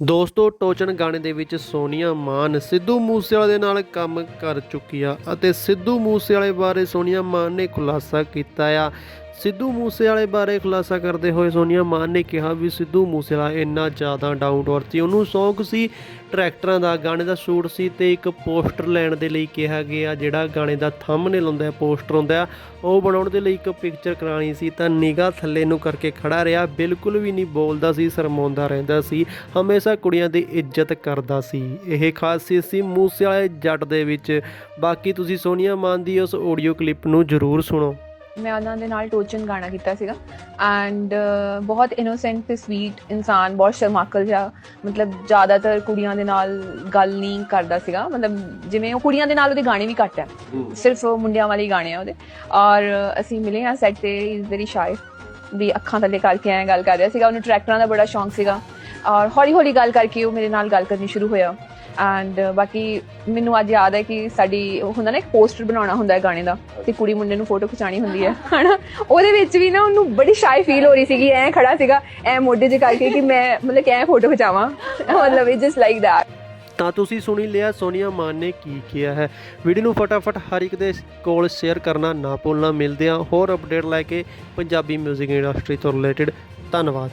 ਦੋਸਤੋ, ਟੋਚਨ ਗਾਣੇ ਦੇ ਵਿੱਚ ਸੋਨੀਆ ਮਾਨ ਸਿੱਧੂ ਮੂਸੇਵਾਲੇ ਦੇ ਨਾਲ ਕੰਮ ਕਰ ਚੁੱਕੀ ਆ ਅਤੇ ਸਿੱਧੂ ਮੂਸੇਵਾਲੇ ਬਾਰੇ ਸੋਨੀਆ ਮਾਨ ਨੇ ਖੁਲਾਸਾ ਕੀਤਾ ਆ। ਸਿੱਧੂ ਮੂਸੇਵਾਲੇ ਬਾਰੇ ਖੁਲਾਸਾ ਕਰਦੇ ਹੋਏ ਸੋਨੀਆ ਮਾਨ ਨੇ ਕਿਹਾ ਵੀ ਸਿੱਧੂ ਮੂਸੇਵਾਲਾ ਇੰਨਾ ਜ਼ਿਆਦਾ ਡਾਊਨ ਟੂ ਅਰਥ ਸੀ। ਉਹਨੂੰ ਸ਼ੌਂਕ ਸੀ ਟਰੈਕਟਰਾਂ ਦਾ, ਗਾਣੇ ਦਾ ਸ਼ੂਟ ਸੀ ਤੇ ਇੱਕ ਪੋਸਟਰ ਲੈਣ ਦੇ ਲਈ ਕਿਹਾ ਗਿਆ, ਜਿਹੜਾ ਗਾਣੇ ਦਾ ਥੰਬਨੇਲ ਹੁੰਦਾ ਹੈ, ਪੋਸਟਰ ਹੁੰਦਾ ਉਹ ਬਣਾਉਣ ਦੇ ਲਈ ਇੱਕ ਪਿਕਚਰ ਕਰਾਣੀ ਸੀ। ਤਾਂ ਨਿਗਾਹ ਥੱਲੇ ਨੂੰ ਕਰਕੇ ਖੜਾ ਰਿਹਾ, ਬਿਲਕੁਲ ਵੀ ਨਹੀਂ ਬੋਲਦਾ ਸੀ, ਸ਼ਰਮਾਉਂਦਾ ਰਹਿੰਦਾ ਸੀ, ਹਮੇਸ਼ਾ ਕੁੜੀਆਂ ਦੀ ਇੱਜ਼ਤ ਕਰਦਾ ਸੀ। ਇਹ ਖਾਸੀਅਤ ਸੀ ਮੂਸੇਵਾਲੇ ਜੱਟ ਦੇ ਵਿੱਚ। ਬਾਕੀ ਤੁਸੀਂ ਸੋਨੀਆ ਮਾਨ ਦੀ ਉਸ ਆਡੀਓ ਕਲਿੱਪ ਨੂੰ ਜ਼ਰੂਰ ਸੁਣੋ। ਮੈਂ ਉਹਨਾਂ ਦੇ ਨਾਲ ਟੋਚਨ ਗਾਣਾ ਕੀਤਾ ਸੀਗਾ। ਐਂਡ ਬਹੁਤ ਇਨੋਸੈਂਟ ਤੇ ਸਵੀਟ ਇਨਸਾਨ ਬਹੁਤ ਸ਼ਰਮਾਕਲ ਜਿਹਾ ਮਤਲਬ ਜ਼ਿਆਦਾਤਰ ਕੁੜੀਆਂ ਦੇ ਨਾਲ ਗੱਲ ਨਹੀਂ ਕਰਦਾ ਸੀਗਾ। ਮਤਲਬ ਜਿਵੇਂ ਉਹ ਕੁੜੀਆਂ ਦੇ ਨਾਲ ਉਹਦੇ ਗਾਣੇ ਵੀ ਘੱਟ ਹੈ। ਸਿਰਫ ਉਹ ਮੁੰਡਿਆਂ ਵਾਲੇ ਹੀ ਗਾਣੇ ਆ ਉਹਦੇ। ਔਰ ਅਸੀਂ ਮਿਲੇ ਆ ਸੈੱਟ ਤੇ ਇਜ਼ ਵੈਰੀ ਸ਼ਾਈ ਵੀ ਅੱਖਾਂ ਥੱਲੇ ਕਰਕੇ ਐਂ ਗੱਲ ਕਰ ਰਿਹਾ ਸੀਗਾ। ਉਹਨੂੰ ਟਰੈਕਟਰਾਂ ਦਾ ਬੜਾ ਸ਼ੌਂਕ ਸੀਗਾ। ਔਰ ਹੌਲੀ ਹੌਲੀ ਗੱਲ ਕਰਕੇ ਉਹ ਮੇਰੇ ਨਾਲ ਗੱਲ ਕਰਨੀ ਸ਼ੁਰੂ ਹੋਇਆ। ਐਂਡ ਬਾਕੀ ਮੈਨੂੰ ਅੱਜ ਯਾਦ ਹੈ ਕਿ ਸਾਡੀ ਉਹ ਹੁੰਦਾ ਨਾ ਇੱਕ ਪੋਸਟਰ ਬਣਾਉਣਾ ਹੁੰਦਾ ਹੈ ਗਾਣੇ ਦਾ ਤੇ ਕੁੜੀ ਮੁੰਡੇ ਨੂੰ ਫੋਟੋ ਖਿਚਾਣੀ ਹੁੰਦੀ ਹੈ। ਹਨਾ? ਉਹਦੇ ਵਿੱਚ ਵੀ ਨਾ ਉਹਨੂੰ ਬੜੀ ਸ਼ਾਈ ਫੀਲ ਹੋ ਰਹੀ ਸੀਗੀ ਐਂ ਖੜਾ ਸੀਗਾ ਐ ਮੋਢੇ 'ਚ ਕਰਕੇ ਕਿ ਮੈਂ ਮਤਲਬ ਕਿ ਐਂ ਫੋਟੋ ਖਿਚਾਵਾਂ। ਮਤਲਬ ਇਟ ਜਸਟ ਲਾਈਕ ਦੈਟ ਤਾਂ ਤੁਸੀਂ ਸੁਣੀ ਲਿਆ ਸੋਨੀਆ ਮਾਨ ਨੇ ਕੀ ਕਿਹਾ ਹੈ। ਵੀਡੀਓ ਨੂੰ ਫਟਾਫਟ ਹਰ ਇੱਕ ਦੇ ਕੋਲ ਸ਼ੇਅਰ ਕਰਨਾ ਨਾ ਭੁੱਲਣਾ। ਮਿਲਦੇ ਆ ਹੋਰ ਅਪਡੇਟ ਲੈ ਕੇ ਪੰਜਾਬੀ 뮤직 ਇੰਡਸਟਰੀ ਤੋਂ ਰਿਲੇਟਡ ਧੰਨਵਾਦ।